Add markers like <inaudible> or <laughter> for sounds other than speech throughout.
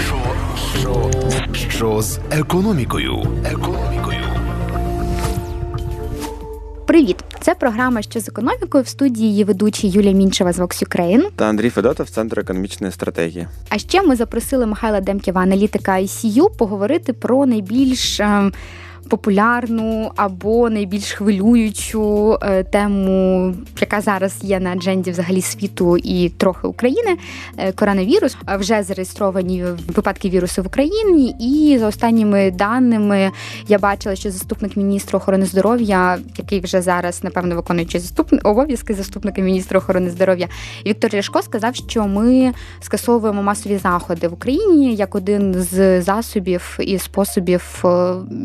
Що, що, що з економікою? Економікою. Привіт! Це програма що з економікою в студії її ведучі Юлія Мінчева з Vox Ukraine. Та Андрій Федотов, Центр економічної стратегії. А ще ми запросили Михайла Демкєва, аналітика ICU, поговорити про найбільш е, популярну або найбільш хвилюючу е, тему, яка зараз є на адженді взагалі світу і трохи України. Е, Коронавірус Е, вже зареєстровані випадки вірусу в Україні, і за останніми даними я бачила, що заступник міністра охорони здоров'я, який вже зараз напевно виконуючий заступник обов'язки заступника міністра охорони здоров'я, Віктор Ляшко сказав, що ми скасовуємо масові заходи в Україні як один з засобів і способів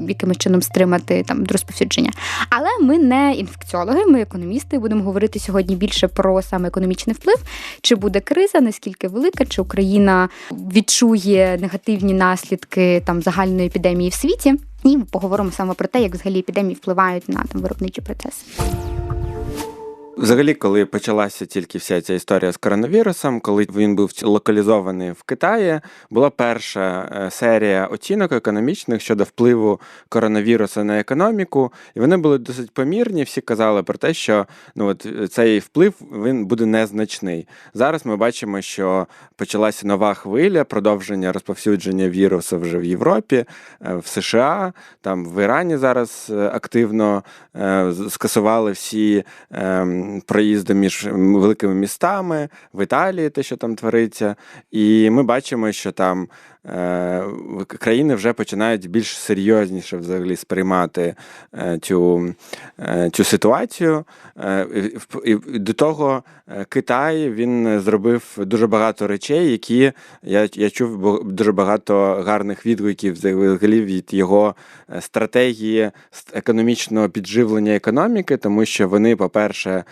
якимось чином стримати там розповсюдження. Але ми не інфекціологи, ми економісти. Будемо говорити сьогодні більше про саме економічний вплив. Чи буде криза, наскільки велика, чи Україна відчує негативні наслідки там загальної епідемії в світі? І поговоримо саме про те, як взагалі епідемії впливають на там виробничі процеси. Взагалі, коли почалася тільки вся ця історія з коронавірусом, коли він був локалізований в Китаї, була перша е, серія оцінок економічних щодо впливу коронавірусу на економіку, і вони були досить помірні. Всі казали про те, що ну от е, цей вплив він буде незначний. Зараз ми бачимо, що почалася нова хвиля продовження розповсюдження вірусу вже в Європі, е, в США, там в Ірані зараз активно скасували всі. Проїзду між великими містами в Італії, те, що там твориться, і ми бачимо, що там країни вже починають більш серйозніше взагалі сприймати е, цю е, цю ситуацію. І До того Китай він зробив дуже багато речей, які я я чув дуже багато гарних відгуків взагалі від його стратегії економічного підживлення економіки, тому що вони, по-перше,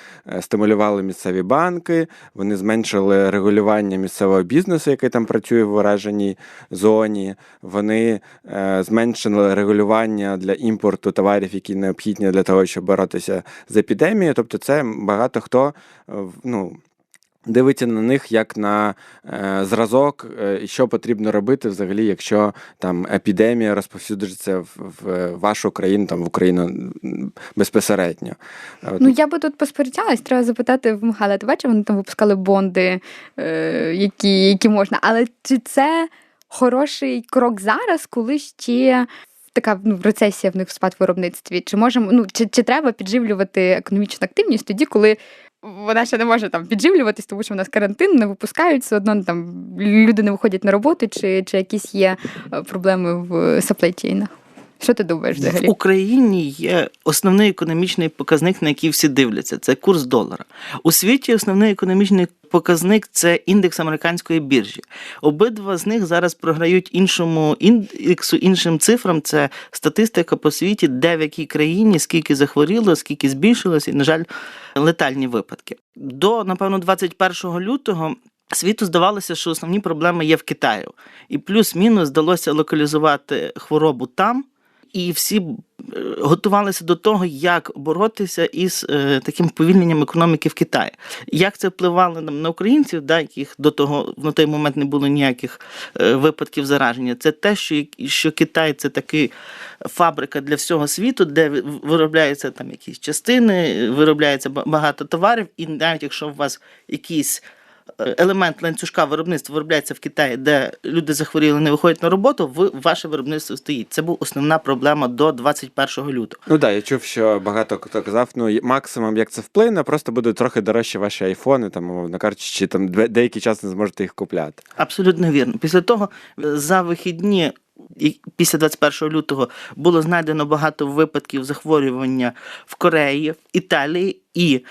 стимулювали місцеві банки, вони зменшили регулювання місцевого бізнесу, який там працює в ураженій зоні. Вони е, зменшили регулювання для імпорту товарів, які необхідні для того, щоб боротися з епідемією. Тобто, це багато хто ну. Дивиться на них як на е, зразок, е, що потрібно робити взагалі, якщо там епідемія розповсюдиться в, в вашу країну, там в Україну безпосередньо. Ну я би тут посперечалась, треба запитати в Михайла, ти бачив, вони там випускали бонди, е, які, які можна. Але чи це хороший крок зараз, коли ще. Така ну, рецесія в них в спад виробництві. Чи можемо, ну чи чи треба підживлювати економічну активність тоді, коли вона ще не може там підживлюватись, тому що в нас карантин, не випускають, все одно там люди не виходять на роботу, чи чи якісь є е, проблеми в саплейчейнах? Що ти думаєш взагалі? В Україні є основний економічний показник, на який всі дивляться це курс долара. У світі основний економічний показник це індекс американської біржі. Обидва з них зараз програють іншому індексу, іншим цифрам. Це статистика по світі, де в якій країні скільки захворіло, скільки збільшилось, і, на жаль, летальні випадки. До, напевно, 21 лютого. Світу здавалося, що основні проблеми є в Китаї, і плюс-мінус вдалося локалізувати хворобу там і всі е, готувалися до того, як боротися із е, таким повільненням економіки в Китаї. Як це впливало на українців, да, яких до того на той момент не було ніяких е, випадків зараження? Це те, що що Китай це такий фабрика для всього світу, де виробляються там якісь частини, виробляється багато товарів, і навіть якщо у вас якісь елемент ланцюжка виробництва виробляється в Китаї, де люди захворіли, не виходять на роботу, в ваше виробництво стоїть. Це була основна проблема до 21 лютого. Ну так, я чув, що багато хто казав, ну максимум, як це вплине, просто будуть трохи дорожчі ваші айфони, там, мовно кажучи, чи там деякий час не зможете їх купляти. Абсолютно вірно. Після того за вихідні. Після 21 лютого було знайдено багато випадків захворювання в Кореї, в Італії і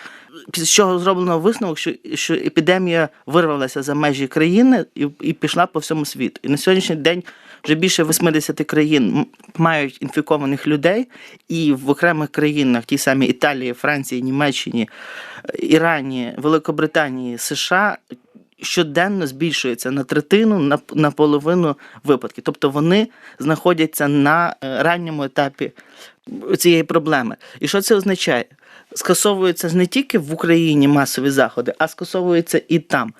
після чого зроблено висновок, що що епідемія вирвалася за межі країни і і пішла по всьому світу. І на сьогоднішній день вже більше 80 країн мають інфікованих людей, і в окремих країнах, ті самі Італії, Франції, Німеччині, Ірані, Великобританії, США. Щоденно збільшується на третину, на, на половину випадків. Тобто вони знаходяться на е, ранньому етапі цієї проблеми. І що це означає? Скасовуються не тільки в Україні масові заходи, а скасовуються і там.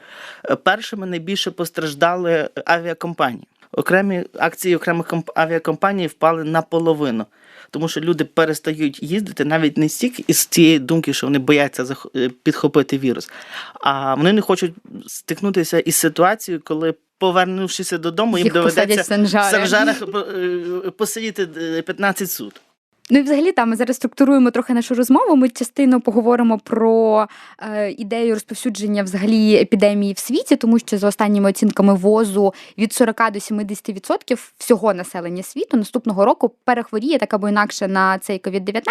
Е, Першими найбільше постраждали авіакомпанії. Окремі акції окремих комп- авіакомпаній впали наполовину. Тому що люди перестають їздити навіть не стільки із цієї думки, що вони бояться е, підхопити вірус, а вони не хочуть стикнутися із ситуацією, коли, повернувшися додому, їм Їх доведеться в Санжарах е, посидіти е, 15 сут. Ну і взагалі там ми зараз структуруємо трохи нашу розмову. Ми частину поговоримо про е, ідею розповсюдження взагалі епідемії в світі, тому що за останніми оцінками ВОЗу від 40 до 70% всього населення світу наступного року перехворіє так або інакше на цей COVID-19,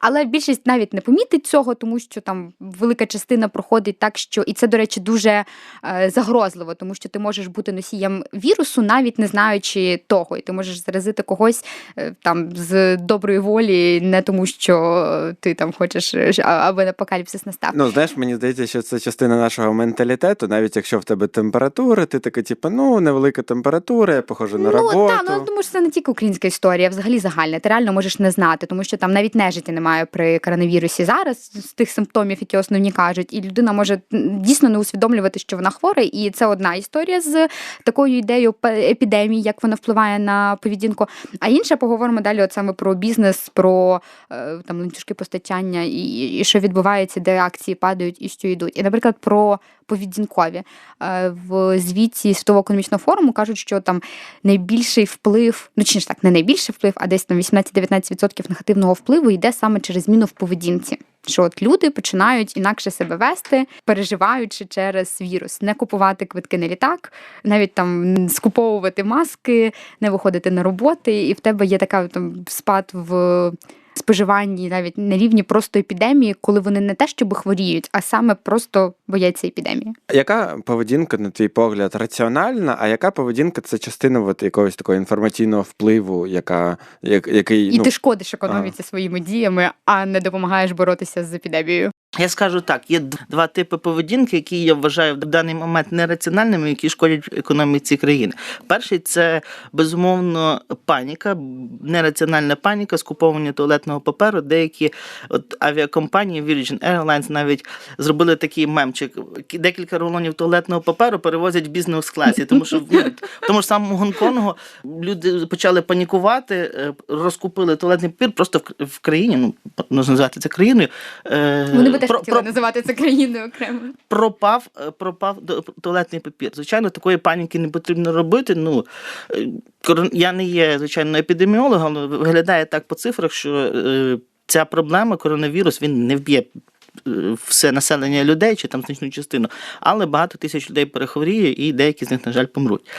але більшість навіть не помітить цього, тому що там велика частина проходить так, що і це, до речі, дуже е, загрозливо, тому що ти можеш бути носієм вірусу, навіть не знаючи того, і ти можеш заразити когось е, там з доброї волі, не тому, що ти там хочеш, е, аби апокаліпсис настав. Ну, знаєш, мені здається, що це частина нашого менталітету. Навіть якщо в тебе температура, ти така, типу, ну, невелика температура, я похожу на роботу. Ну, так, ну, я думаю, що це не тільки українська історія, а взагалі загальна. Ти реально можеш не знати, тому що там навіть нежиті немає при коронавірусі зараз з тих симптомів, які основні кажуть, і людина може дійсно не усвідомлювати, що вона хвора. І це одна історія з такою ідеєю епідемії, як вона впливає на поведінку. А інша поговоримо далі, от саме про бізнес, про е, там ланцюжки постачання і, і що відбувається, де акції падають і що йдуть. І, наприклад, про поведінкові Е, в звіті Світового економічного форуму кажуть, що там найбільший вплив, ну чи ж так, не найбільший вплив, а десь там 18-19% негативного впливу йде саме через зміну в поведінці. Що от люди починають інакше себе вести, переживаючи через вірус, не купувати квитки на літак, навіть там скуповувати маски, не виходити на роботи, і в тебе є така там спад в споживанні навіть на рівні просто епідемії, коли вони не те, щоб хворіють, а саме просто бояться епідемії. Яка поведінка, на твій погляд, раціональна, а яка поведінка це частина от якогось такого інформаційного впливу, яка, як, який, І ну, ти шкодиш економіці своїми діями, а не допомагаєш боротися з епідемією. Я скажу так: є два типи поведінки, які я вважаю в даний момент нераціональними, які шкодять економіці країни. Перший це безумовно паніка, нераціональна паніка, скуповування туалетного паперу. Деякі от авіакомпанії Virgin Airlines навіть зробили такий мемчик. Декілька рулонів туалетного паперу перевозять в бізнес-класі, тому що ну, тому ж самому Гонконгу люди почали панікувати, е, розкупили туалетний папір просто в, країні. Ну можна назвати це країною. е, Вони про- хотіли про- називати це країною окремо. пропав, е, пропав туалетний папір. Звичайно, такої паніки не потрібно робити. Ну е, я не є звичайно епідеміологом, але виглядає так по цифрах, що е, ця проблема, коронавірус, він не вб'є. Все населення людей чи там значну частину, але багато тисяч людей перехворіє, і деякі з них, на жаль, помруть.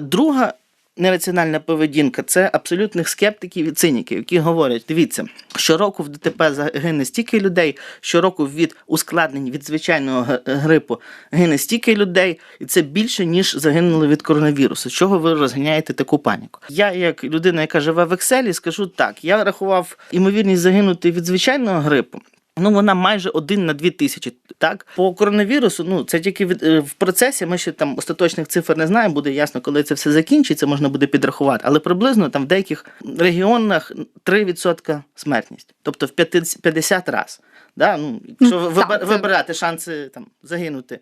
Друга нераціональна поведінка це абсолютних скептиків і циніків, які говорять: дивіться, щороку в ДТП загине стільки людей, щороку від ускладнень від звичайного грипу гине стільки людей, і це більше ніж загинули від коронавірусу. Чого ви розганяєте таку паніку? Я, як людина, яка живе в Екселі, скажу так: я рахував імовірність загинути від звичайного грипу. Ну, вона майже один на дві тисячі. Так по коронавірусу, ну це тільки від е, в процесі. Ми ще там остаточних цифр не знаємо. Буде ясно, коли це все закінчиться, можна буде підрахувати. Але приблизно там в деяких регіонах 3% смертність, тобто в 50 50 раз. Да? Ну, якщо Ну, вибирати шанси там загинути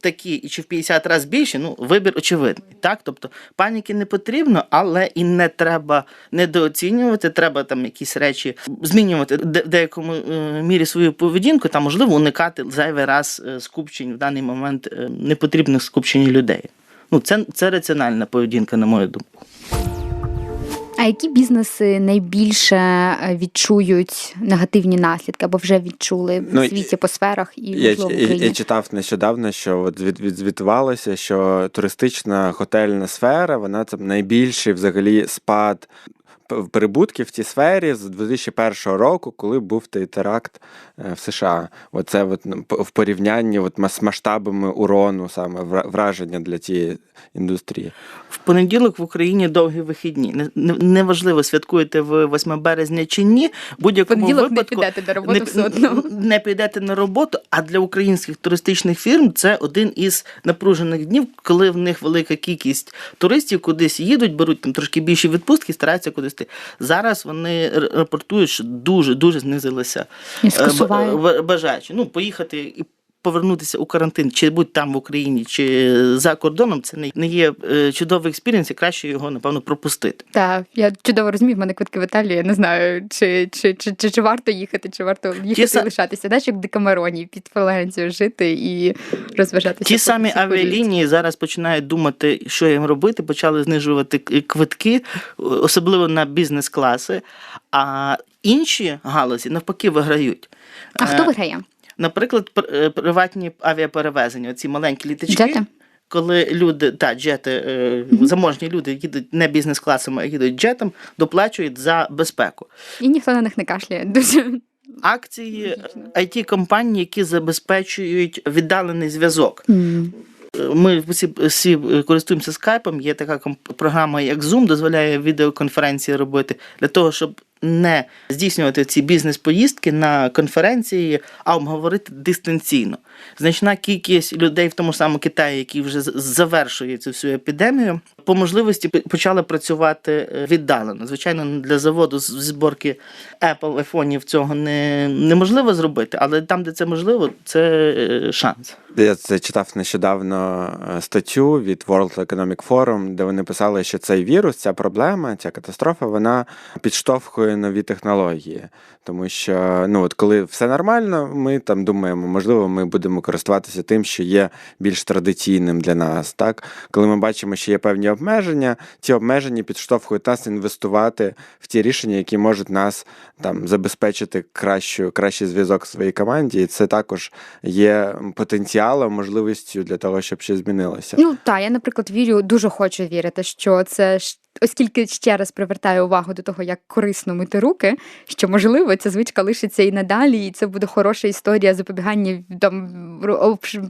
такі і чи в 50 разів більше, ну вибір очевидний. Так, тобто паніки не потрібно, але і не треба недооцінювати. Треба там якісь речі змінювати в деякому е, мірі свою поведінку, та можливо уникати зайвий раз е, скупчень в даний момент е, непотрібних скупчень людей. Ну, це, це раціональна поведінка, на мою думку. А які бізнеси найбільше е, відчують негативні наслідки або вже відчули Ну, в світі по сферах і Я, в я, я читав нещодавно, що от від, відзвітувалося, що туристична готельна сфера, вона це найбільший взагалі спад прибутки в цій сфері з 2001 року, коли був той теракт е, в США. Оце от в порівнянні от з масштабами урону, саме враження для цієї індустрії. В понеділок в Україні довгі вихідні. Неважливо, святкуєте ви 8 березня чи ні. Будь-якому понеділок випадку не підете на роботу не, все одно. Не підете на роботу, а для українських туристичних фірм це один із напружених днів, коли в них велика кількість туристів кудись їдуть, беруть там трошки більше відпустки, стараються кудись. Зараз вони рапортують, що дуже дуже знизилися е, бажаючі. Ну, поїхати і повернутися у карантин, чи будь там в Україні, чи за кордоном, це не є е, чудовий експірієнс, і краще його, напевно, пропустити. Так, я чудово розумію, в мене квитки в Італії, я не знаю, чи чи, чи, чи, чи варто їхати, чи варто їхати Ті і лишатися. Знаєш, як в Декамероні під Флоренцією жити і розважатися. Ті самі авіалінії зараз починають думати, що їм робити, почали знижувати квитки, особливо на бізнес-класи. А інші галузі навпаки виграють. А хто е, виграє? Наприклад, е, приватні авіаперевезення, ці маленькі літачки. Джети? Коли люди, та джети, mm-hmm. заможні люди їдуть не бізнес-класом, а їдуть джетом, доплачують за безпеку. І ніхто на них не кашляє. Дуже акції it компанії які забезпечують віддалений зв'язок. Mm. Ми всі всі користуємося скайпом. Є така програма, як Zoom, дозволяє відеоконференції робити для того, щоб не здійснювати ці бізнес-поїздки на конференції, а обговорити дистанційно. Значна кількість людей в тому самому Китаї, які вже завершує цю всю епідемію, по можливості почали працювати е, віддалено. Звичайно, для заводу з зборки Apple айфонів цього не неможливо зробити, але там, де це можливо, це е, шанс. Я це читав нещодавно е, статтю від World Economic Forum, де вони писали, що цей вірус, ця проблема, ця катастрофа, вона підштовхує нові технології. Тому що ну от коли все нормально, ми там думаємо, можливо, ми будемо користуватися тим, що є більш традиційним для нас. Так, коли ми бачимо, що є певні обмеження, ці обмеження підштовхують нас інвестувати в ті рішення, які можуть нас там забезпечити кращу, кращий зв'язок в своїй команді. І це також є потенціалом, можливістю для того, щоб щось змінилося. Ну так, я, наприклад, вірю, дуже хочу вірити, що це оскільки ще раз привертаю увагу до того, як корисно мити руки, що можливо ця звичка лишиться і надалі, і це буде хороша історія запобігання там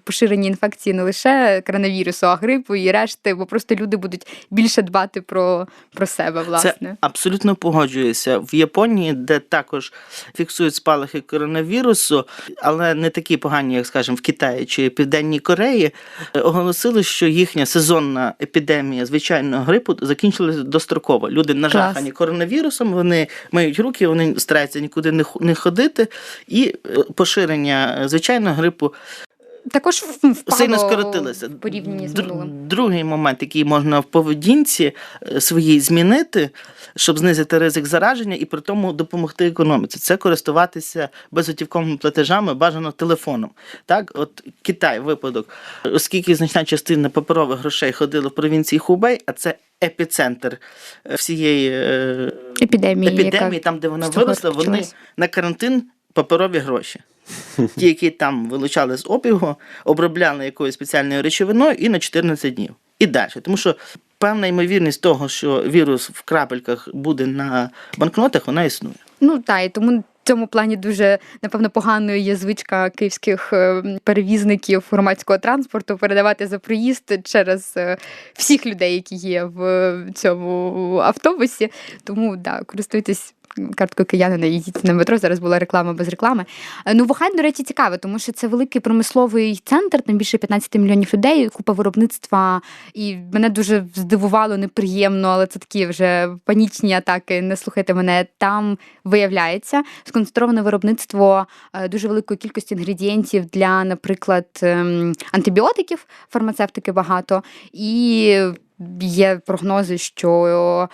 поширення інфекції не лише коронавірусу, а грипу і решти, бо просто люди будуть більше дбати про про себе. Власне, Це абсолютно погоджуюся в Японії, де також фіксують спалахи коронавірусу, але не такі погані, як скажімо, в Китаї чи Південній Кореї, оголосили, що їхня сезонна епідемія звичайного грипу закінчилася достроково. Люди нажахані Клас. коронавірусом, вони мають руки, вони стараються нікуди не ходити, і е, поширення е, звичайного грипу. Також впало сильно скоротилося. порівнянні з минулим. Другий момент, який можна в поведінці е, своїй змінити, щоб знизити ризик зараження і при тому допомогти економіці. Це користуватися безготівковими платежами, бажано телефоном. Так, от Китай випадок, оскільки значна частина паперових грошей ходила в провінції Хубей, а це епіцентр е, всієї е, епідемії, епідемії там, де вона виросла, вони на карантин паперові гроші. <laughs> Ті, які там вилучали з обігу, обробляли якоюсь спеціальною речовиною і на 14 днів. І далі. Тому що певна ймовірність того, що вірус в крапельках буде на банкнотах, вона існує. Ну так, і тому цьому плані дуже напевно поганою є звичка київських е, перевізників громадського транспорту передавати за проїзд через е, всіх людей, які є в цьому автобусі. Тому да, користуйтесь карткою киянина їздіть на метро. Зараз була реклама без реклами. Е, ну, Вухань, до речі, цікаве, тому що це великий промисловий центр, там більше 15 мільйонів людей, купа виробництва. І мене дуже здивувало, неприємно, але це такі вже панічні атаки. Не слухайте мене. Там виявляється сконцентроване виробництво е, дуже великої кількості інгредієнтів для, наприклад, ем, антибіотиків, фармацевтики багато. І є прогнози, що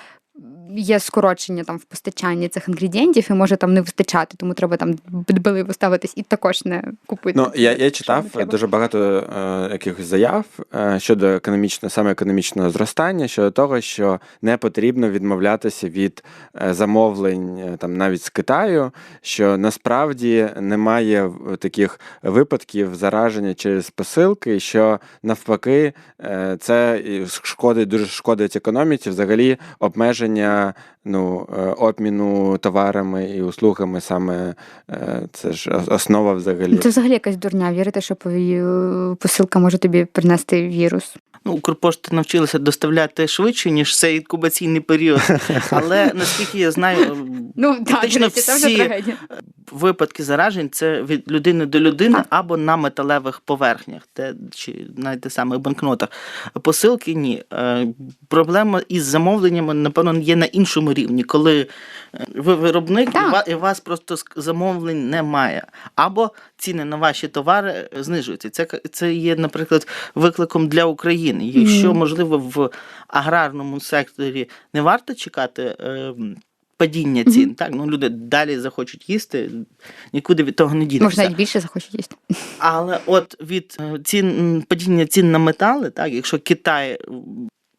є скорочення там в постачанні цих інгредієнтів і може там не вистачати, тому треба там дбаливо ставитись і також не купити. Ну я я читав дуже багато е, якихось заяв е, щодо економічного, саме економічного зростання, щодо того, що не потрібно відмовлятися від е, замовлень е, там навіть з Китаю, що насправді немає таких випадків зараження через посилки, що навпаки е, це шкодить дуже шкодить економіці, взагалі обмеження обмеження ну, е, обміну товарами і услугами саме е, це ж основа взагалі. Це взагалі якась дурня. Вірити, що посилка може тобі принести вірус. Ну, Укрпошти навчилися доставляти швидше, ніж цей інкубаційний період. <laughs> Але наскільки я знаю, Ну Практично всі- випадки заражень це від людини до людини або на металевих поверхнях, те, чи навіть те самих банкнотах. Посилки ні. Е, Проблема із замовленнями, напевно, є на іншому рівні, коли е, ви виробник і Так. і вас просто замовлень немає. Або ціни на ваші товари е, знижуються. Це, це є, наприклад, викликом для України. Якщо, можливо, в аграрному секторі не варто чекати. е, Падіння цін, так ну люди далі захочуть їсти, нікуди від того не дінеться. Може, навіть більше захочуть їсти. <laughs> Але от від е, цін падіння цін на метали, так, якщо Китай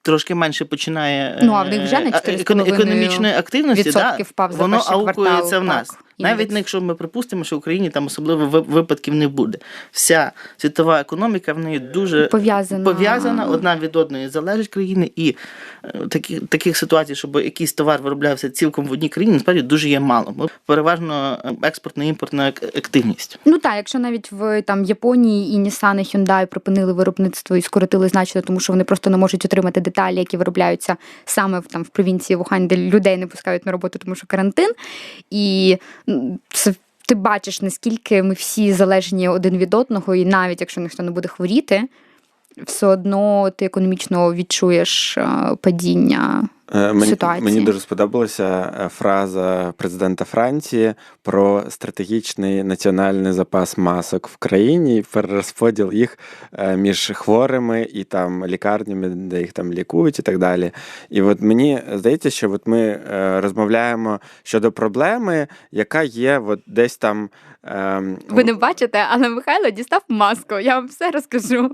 трошки менше починає Ну, а в них вже на 4,5 економ- економічної активності, да, впав за воно аукується в нас. так, індекс. не якщо ми припустимо, що в Україні там особливо випадків не буде. Вся світова економіка в неї дуже Пов'язана. пов'язана одна від одної залежить країни, і е, такі, таких ситуацій, щоб якийсь товар вироблявся цілком в одній країні, насправді дуже є мало. Переважно е, експортно-імпортна активність. Ну так, якщо навіть в там Японії і Nissan, і Hyundai припинили виробництво і скоротили значно, тому що вони просто не можуть отримати деталі, які виробляються саме в там в провінції Вухань, де людей не пускають на роботу, тому що карантин. І це ти бачиш, наскільки ми всі залежні один від одного, і навіть якщо ніхто не буде хворіти, все одно ти економічно відчуєш е, падіння. Е, Мені, ситуації. мені дуже сподобалася е, фраза президента Франції про стратегічний національний запас масок в країні перерозподіл їх між хворими і там лікарнями, де їх там лікують, і так далі. І от мені здається, що от ми розмовляємо щодо проблеми, яка є от десь там. Ем, Ви не бачите, але Михайло дістав маску. Я вам все розкажу.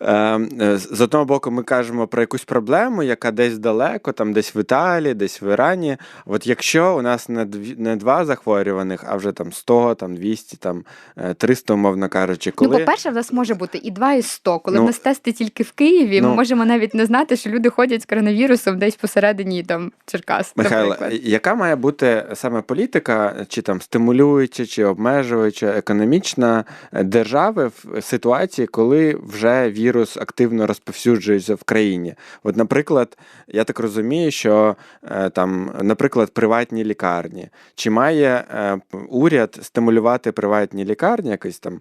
Е, е, З одного боку, ми кажемо про якусь проблему, яка десь далеко, там десь в Італії, десь в Ірані. От якщо у нас не дві не два захворюваних, а вже там 100, там 200, там е, 300, умовно кажучи, коли Ну, по-перше, в нас може бути і 2, і 100. Коли Ну, в нас тести тільки в Києві, ми ну, можемо навіть не знати, що люди ходять з коронавірусом десь посередині там Черкас. Михайло, наприклад. яка має бути саме політика, чи там стимулююча, чи обмежуюча економічна е, держави в ситуації, коли вже вірус активно розповсюджується в країні? От, наприклад, я так розумію, що е, там, наприклад, приватні лікарні, чи має е, уряд стимулювати приватні лікарні якось там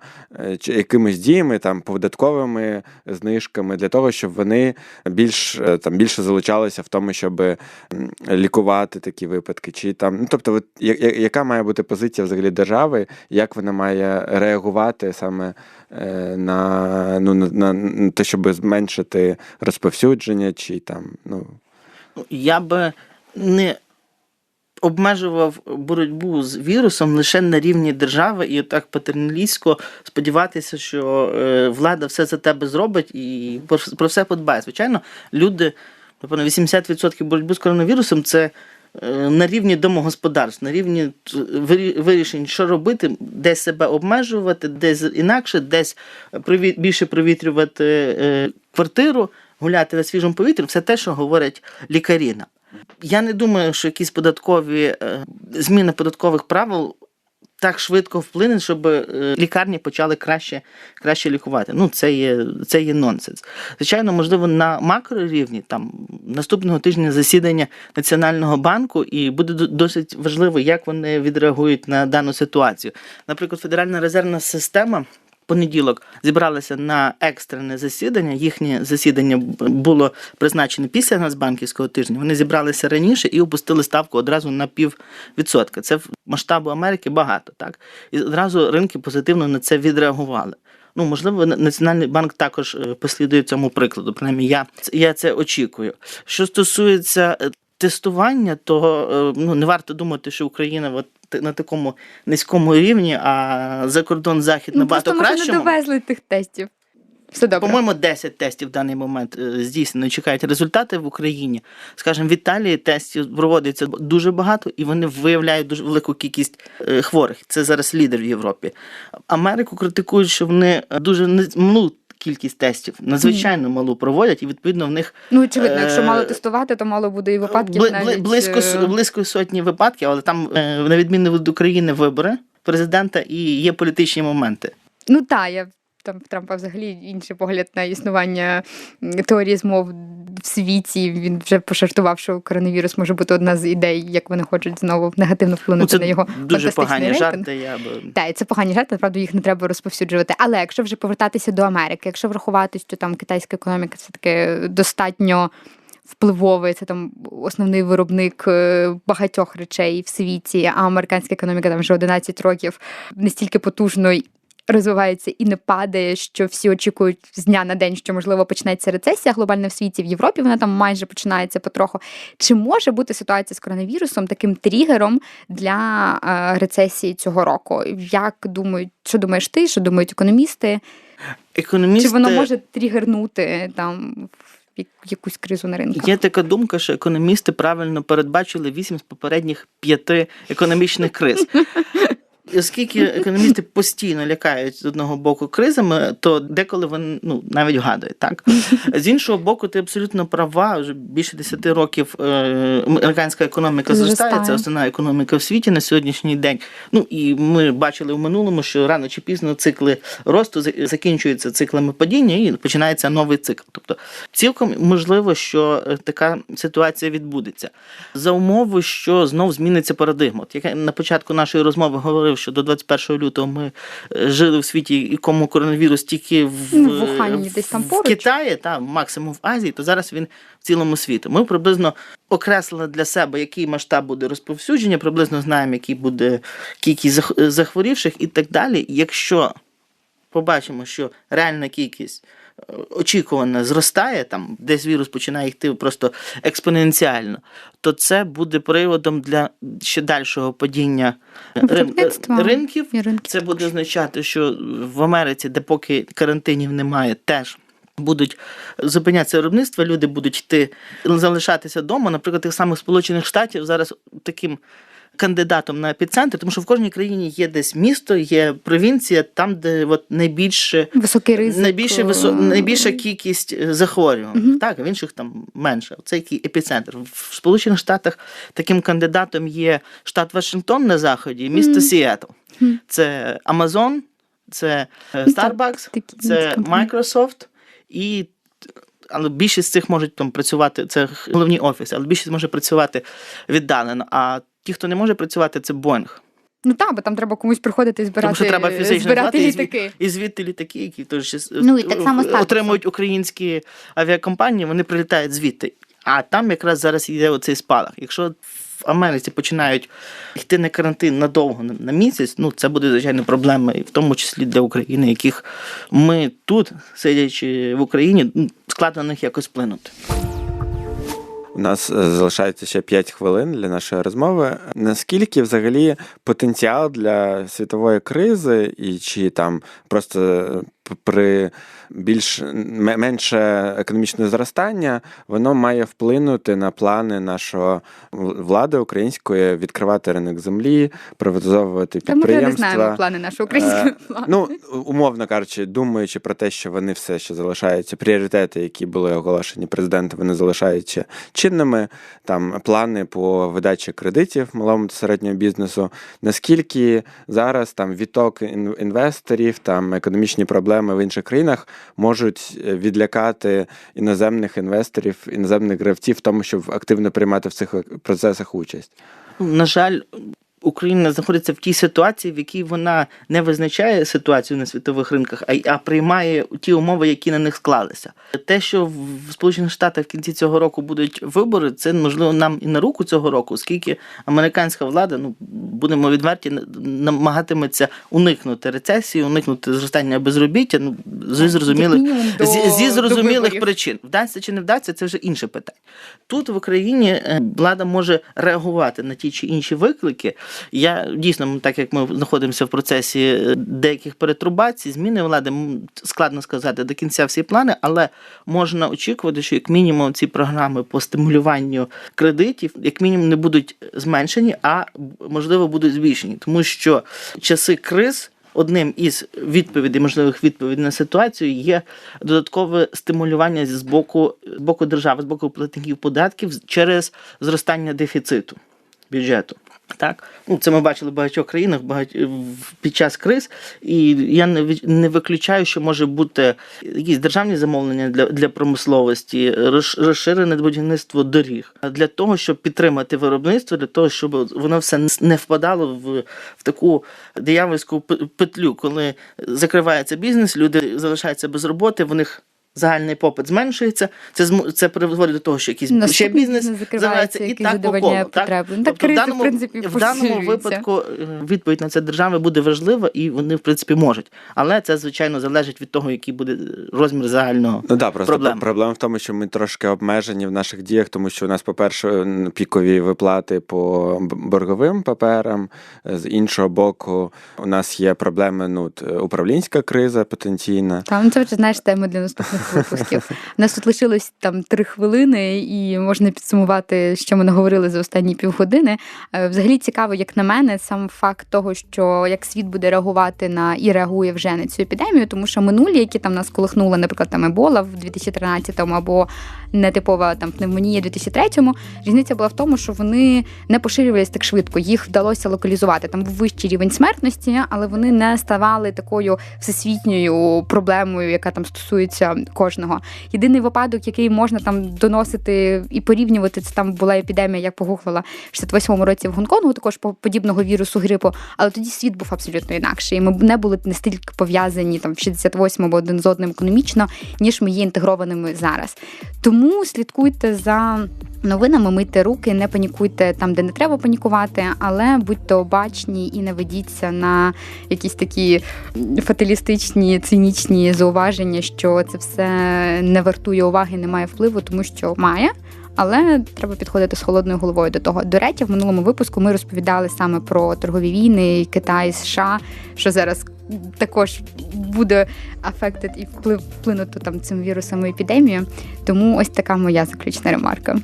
чи якимись діями, там податковими знижками для того, щоб вони більш там більше залучалися в тому, щоб лікувати такі випадки, чи там, ну тобто, от, яка має бути позиція взагалі держави, як вона має реагувати саме е, на, ну, на, на те, щоб зменшити розповсюдження, чи там, ну. Ну, Я би не обмежував боротьбу з вірусом лише на рівні держави і отак патерналістсько сподіватися, що е, влада все за тебе зробить і про все подбає. Звичайно, люди, напевно, 80% боротьби з коронавірусом це. Е, На рівні домогосподарств, на рівні вирі- вирішень, що робити, де себе обмежувати, десь інакше, десь більше провітрювати е, квартиру, гуляти на свіжому повітрі, все те, що говорять лікаріна. Я не думаю, що якісь податкові е, зміни податкових правил так швидко вплине, щоб е, лікарні почали краще, краще лікувати. Ну, це є, це є нонсенс. Звичайно, можливо, на макрорівні там наступного тижня засідання Національного банку, і буде досить важливо, як вони відреагують на дану ситуацію. Наприклад, Федеральна резервна система. Понеділок зібралися на екстрене засідання. Їхнє засідання було призначене після Нацбанківського тижня. Вони зібралися раніше і опустили ставку одразу на піввідсотка. Це в масштабу Америки багато, так і одразу ринки позитивно на це відреагували. Ну, можливо, Національний банк також е, послідує цьому прикладу. Принаймні, я, я це очікую. Що стосується е, тестування, то е, ну, не варто думати, що Україна от на такому низькому рівні, а за кордон захід Ну, набагато просто може не довезли тих тестів. Все добре. По-моєму, 10 тестів в даний момент е, здійснено. Чекають результати в Україні. Скажімо, в Італії тестів проводиться дуже багато, і вони виявляють дуже велику кількість е, хворих. Це зараз лідер в Європі. Америку критикують, що вони дуже не- малу кількість тестів, надзвичайно малу проводять, і відповідно в них Ну, очевидно, якщо Е, мало тестувати, то мало буде і випадків бли- бли- навіть... близько, е, близько сотні випадків, але там, е, на відміну від України, вибори президента і є політичні моменти. Ну так, я там в Трампа взагалі інший погляд на існування теорії змов в світі. Він вже пожартував, що коронавірус може бути одна з ідей, як вони хочуть знову негативно Ну, вплинути це на його дуже погані рейтинг. жарти. Я би Так, і це погані жарти, правда, їх не треба розповсюджувати. Але якщо вже повертатися до Америки, якщо врахувати, що там китайська економіка все таки достатньо впливовий, це там основний виробник е, багатьох речей в світі, а американська економіка там вже 11 років настільки потужно розвивається і не падає, що всі очікують з дня на день, що можливо почнеться рецесія глобальна в світі, в Європі вона там майже починається потроху. Чи може бути ситуація з коронавірусом таким тригером для е, рецесії цього року? Як думають, що думаєш ти, що думають економісти? економісти... Чи воно може тригернути там якусь кризу на ринку? Є така думка, що економісти правильно передбачили вісім з попередніх п'яти економічних криз. Оскільки економісти постійно лякають з одного боку кризами, то деколи вони ну навіть вгадують так. З іншого боку, ти абсолютно права. Вже більше 10 років е, американська економіка зростає. Зростає. Це основна економіка в світі на сьогоднішній день. Ну і ми бачили в минулому, що рано чи пізно цикли росту закінчуються циклами падіння і починається новий цикл. Тобто, цілком можливо, що е, така ситуація відбудеться за умови, що знов зміниться парадигма. От як я на початку нашої розмови говорив, що до 21 лютого ми е, жили в світі, якому коронавірус тільки в, Ну, в Ухані, в- десь там в. Китаї, та максимум в Азії, то зараз він в цілому світі. Ми приблизно окреслили для себе, який масштаб буде розповсюдження, приблизно знаємо, який буде кількість захворівших і так далі. Якщо побачимо, що реальна кількість очікувана зростає, там десь вірус починає йти просто експоненціально, то це буде приводом для ще дальшого падіння рин- ринків. ринків Це буде означати, що в Америці, де поки карантинів немає, теж. Будуть зупинятися виробництва, люди будуть йти залишатися вдома. Наприклад, тих самих Сполучених Штатів зараз таким кандидатом на епіцентр, тому що в кожній країні є десь місто, є провінція, там, де от найбільше Високий ризик. найбільше висо... е, найбільша кількість е, захворювань. Мгм. Так, в інших там менше. Це який епіцентр. В Сполучених Штатах таким кандидатом є штат Вашингтон на заході, місто Мгм. Сіетл. Це Amazon, це е, Ну, так, Starbucks, це. Microsoft і. Але більшість з цих можуть там працювати, це головні офіси, але більшість може працювати віддалено. А ті, хто не може працювати, це Boeing. Ну так, бо там треба комусь приходити і збирати, Тому що треба фізично збирати і звід- літаки. І звідти літаки, які теж Ну, і так само статусом. отримують українські авіакомпанії, вони прилітають звідти. А там якраз зараз йде оцей спалах. Якщо в Америці починають йти на карантин надовго на- на місяць, ну це буде звичайно проблема, і в тому числі для України, яких ми тут, сидячи в Україні, ну, складно на них якось вплинути. У нас е, залишається ще 5 хвилин для нашої розмови. Наскільки взагалі потенціал для світової кризи, і чи там просто при більш менше економічне зростання, воно має вплинути на плани нашого влади української відкривати ринок землі, приватизовувати Та ми не знаємо плани нашої української Е, <laughs> влади. Ну, умовно кажучи, думаючи про те, що вони все ще залишаються, пріоритети, які були оголошені президентом, вони залишаються чинними. Там плани по видачі кредитів малому та середнього бізнесу. Наскільки зараз там відток інвесторів, там економічні проблеми в інших країнах можуть е, відлякати іноземних інвесторів, іноземних гравців в тому, щоб активно приймати в цих процесах участь? На жаль, Україна знаходиться в тій ситуації, в якій вона не визначає ситуацію на світових ринках, а, а приймає ті умови, які на них склалися. Те, що в Сполучених Штатах в кінці цього року будуть вибори, це можливо нам і на руку цього року, оскільки американська влада, ну будемо відверті, на- намагатиметься уникнути рецесії, уникнути зростання безробіття. Ну зі зрозумілих зі, зі зрозумілих причин. Вдасться чи не вдасться, це вже інше питання. Тут в Україні е, влада може реагувати на ті чи інші виклики. Я дійсно, так як ми знаходимося в процесі е, деяких перетрубацій, зміни влади складно сказати до кінця всі плани, але можна очікувати, що як мінімум ці програми по стимулюванню кредитів, як мінімум, не будуть зменшені, а можливо будуть збільшені, тому що часи криз. одним із відповідей, можливих відповідей на ситуацію є додаткове стимулювання з боку, з боку держави, з боку платників податків через зростання дефіциту бюджету. Так, ну це ми бачили в багатьох країнах багать... під час криз, і я не не виключаю, що може бути якісь державні замовлення для, для промисловості, розш- розширене будівництво доріг для того, щоб підтримати виробництво, для того, щоб воно все не впадало в, в таку диявольську петлю, коли закривається бізнес, люди залишаються без роботи, в них. Загальний попит зменшується, це це призводить до того, що якийсь ще Наступний бізнес бізнес закривається, і так по колу. Так? потреби. Ну, так Тобто в кризи, в даному, принципі, в даному випадку е, відповідь на це держави буде важлива, і вони, в принципі, можуть. Але це, звичайно, залежить від того, який буде розмір загального Ну да, просто проблеми. проблема в тому, що ми трошки обмежені в наших діях, тому що у нас, по-перше, пікові виплати по борговим паперам. З іншого боку, у нас є проблеми, ну, управлінська криза потенційна. Там ну, це вже знаєш теми для наступних випусків. У нас тут лишилось там три хвилини, і можна підсумувати, що ми наговорили за останні півгодини. Е, Взагалі цікаво, як на мене, сам факт того, що як світ буде реагувати на і реагує вже на цю епідемію, тому що минулі, які там нас колихнули, наприклад, там Ебола в 2013-му або нетипова там пневмонія в 2003-му, різниця була в тому, що вони не поширювалися так швидко. Їх вдалося локалізувати. Там був вищий рівень смертності, але вони не ставали такою всесвітньою проблемою, яка там стосується кожного. Єдиний випадок, який можна там доносити і порівнювати, це там була епідемія, як погухлила в 68-му році в Гонконгу, також по- подібного вірусу грипу. Але тоді світ був абсолютно інакший. І Ми не були настільки пов'язані там в 68-му один з одним економічно, ніж ми є інтегрованими зараз. Тому слідкуйте за. Новинами мийте руки, не панікуйте там, де не треба панікувати, але будьте обачні і не ведіться на якісь такі фаталістичні, цинічні зауваження, що це все не вартує уваги, не має впливу, тому що має. Але треба підходити з холодною головою до того. До речі, в минулому випуску ми розповідали саме про торгові війни, Китай, США, що зараз також буде афектед і вплив вплинуто там цим вірусом і епідемією. Тому ось така моя заключна ремарка.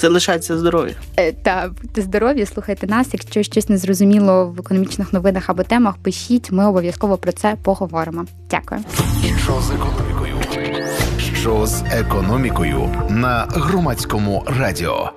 Залишайтеся здорові. Е, Та будьте здорові, слухайте нас. Якщо щось не зрозуміло в економічних новинах або темах, пишіть. Ми обов'язково про це поговоримо. Дякую. Що з економікою? Що з економікою на громадському радіо?